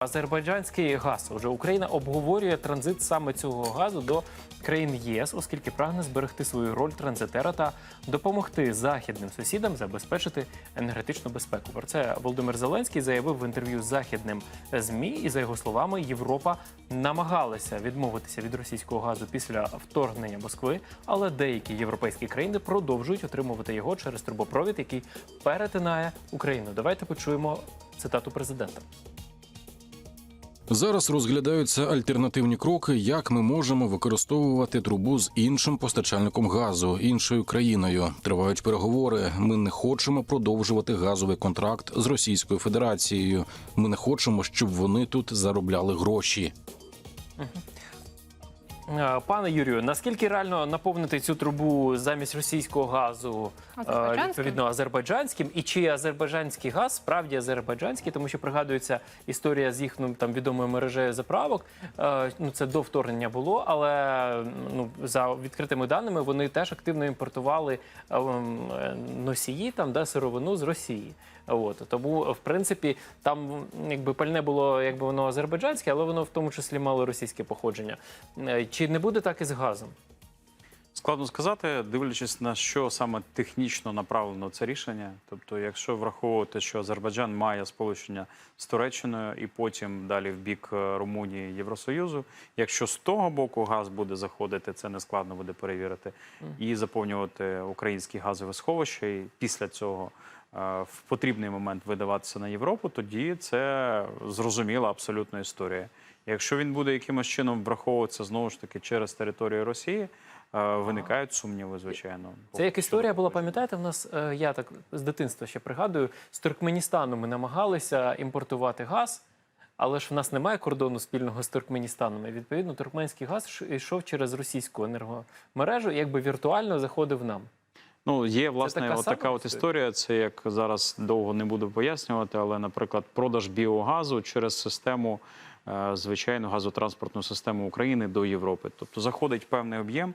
Азербайджанський газ. Уже Україна обговорює транзит саме цього газу до країн ЄС, оскільки прагне зберегти свою роль транзитера та допомогти західним сусідам забезпечити енергетичну безпеку. Про це Володимир Зеленський заявив в інтерв'ю з західним змі. І за його словами, Європа намагалася відмовитися від російського газу після вторгнення Москви, але деякі європейські країни продовжують отримувати його через трубопровід, який перетинає Україну. Давайте почуємо цитату президента. Зараз розглядаються альтернативні кроки, як ми можемо використовувати трубу з іншим постачальником газу, іншою країною. Тривають переговори. Ми не хочемо продовжувати газовий контракт з Російською Федерацією. Ми не хочемо, щоб вони тут заробляли гроші. Е, Пане Юрію, наскільки реально наповнити цю трубу замість російського газу е, Азербайджанським? відповідно азербайджанським? І чи азербайджанський газ справді азербайджанський, тому що пригадується історія з їх ну, там відомою мережею заправок. Е, Ну це до вторгнення було, але ну за відкритими даними вони теж активно імпортували е, м, е, носії там да сировину з Росії. От тому, в принципі, там якби пальне було, якби воно азербайджанське, але воно в тому числі мало російське походження. Чи не буде так і з газом? Складно сказати, дивлячись на що саме технічно направлено це рішення. Тобто, якщо враховувати, що Азербайджан має сполучення з Туреччиною і потім далі в бік е, Румунії Євросоюзу. Якщо з того боку газ буде заходити, це не складно буде перевірити і заповнювати українські газові сховища. І після цього е, в потрібний момент видаватися на Європу, тоді це зрозуміла абсолютно історія. Якщо він буде якимось чином враховуватися знову ж таки через територію Росії, е, виникають сумніви, звичайно. Це як історія була, пам'ятаєте, в нас е, я так з дитинства ще пригадую, з Туркменістану ми намагалися імпортувати газ, але ж в нас немає кордону спільного з Туркменістаном. І відповідно туркменський газ йшов через російську енергомережу, якби віртуально заходив нам. Ну, є власне така от така от історія? Це як зараз довго не буду пояснювати, але, наприклад, продаж біогазу через систему, звичайну газотранспортну систему України до Європи. Тобто заходить певний об'єм,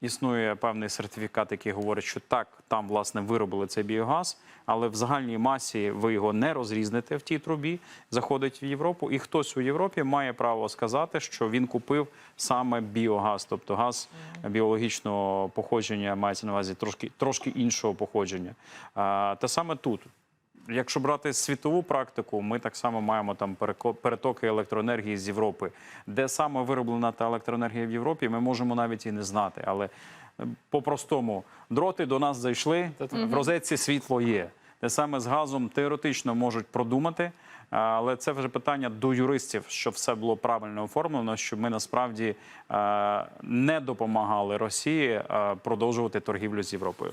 існує певний сертифікат, який говорить, що так, там власне виробили цей біогаз, але в загальній масі ви його не розрізните в тій трубі, заходить в Європу, і хтось у Європі має право сказати, що він купив саме біогаз, тобто газ біологічного походження, мається на увазі трошки, трошки іншого походження. А, Те саме тут. Якщо брати світову практику, ми так само маємо там перетоки електроенергії з Європи. Де саме вироблена та електроенергія в Європі, ми можемо навіть і не знати. Але е, по-простому дроти до нас зайшли, в розетці світло є. Те саме з газом теоретично можуть продумати, але це вже питання до юристів, щоб все було правильно оформлено, щоб ми насправді е, не допомагали Росії е, продовжувати торгівлю з Європою.